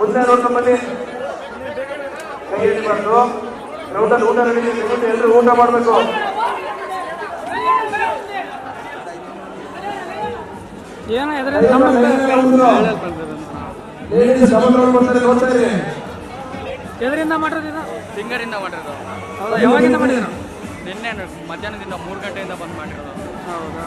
ಮುಂದೆ ನೋಡಿ ನಮ್ಮಲ್ಲಿ ಕೈ ಹಿಡಿಬಾರ್ದು ಗ್ರೌಂಡಲ್ಲಿ ಊಟ ರೆಡಿ ಎಲ್ಲರೂ ಊಟ ಮಾಡಬೇಕು. ಏನೋ ಎದರಿಂದ ಮಾಡಿರೋದು ಇದು? ಸಿಂಗರಿಂದ ಮಾಡಿರೋದು. ಹೌದಾ? ಯಾವಾಗಿಂದ ಮಾಡಿದ್ರು? ನಿನ್ನೆ ಮಧ್ಯಾಹ್ನದಿಂದ ಮೂರು ಗಂಟೆಯಿಂದ ಬಂದ್ ಮಾಡಿರೋದು. ಹೌದಾ?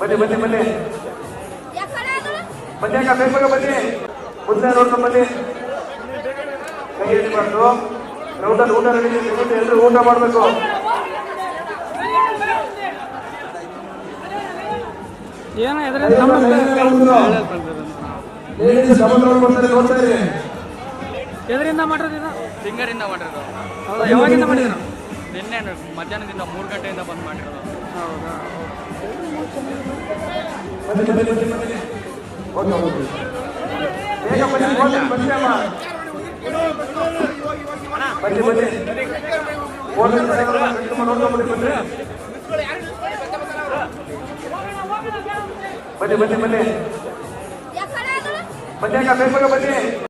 ಬನ್ನಿ ಬನ್ನಿ ಬನ್ನಿ ಬನ್ನಿ ಅಕ್ಕ ಬೇಗ ಬನ್ನಿ ಮುಂದೆ ನೋಡ್ಕೊಂಡ್ ಬನ್ನಿ ಕೈ ಹಿಡಿಬಾರ್ದು ಗ್ರೌಂಡಲ್ಲಿ ಊಟ ರೆಡಿ ಎಲ್ಲರೂ ಊಟ ಮಾಡಬೇಕು ಲೇಡೀಸ್ ಡಬಲ್ ಬರ್ತಾರೆ ನೋಡ್ತಾ ಇರಿ ಎದರಿಂದ ಮಾಡಿರೋದು ಇದು? ಸಿಂಗರಿಂದ ಮಾಡಿರೋದು. ಯಾವಾಗಿಂದ ಮಾಡಿದ್ರು? ನಿನ್ನೆ ಮಧ್ಯಾಹ್ನದಿಂದ ಮೂರು ಗಂಟೆಯಿಂದ ಬಂದ್ ಮಾಡಿರೋದು. ಹೌದಾ? ಬನ್ನಿ ಬನ್ನಿ ಬನ್ನಿ ಬನ್ನಿ. ಓಕೆ ಓಕೆ ಬೇಗ ಬನ್ನಿ ಹೋಗಿ ಬನ್ನಿ ಅಮ್ಮ ಬನ್ನಿ ಬನ್ನಿ. ನೋಡ್ಕೊಂಡ್ ಬನ್ನಿ ಬನ್ನಿ ಬನ್ನಿ. ಬನ್ನಿ ಬನ್ನಿ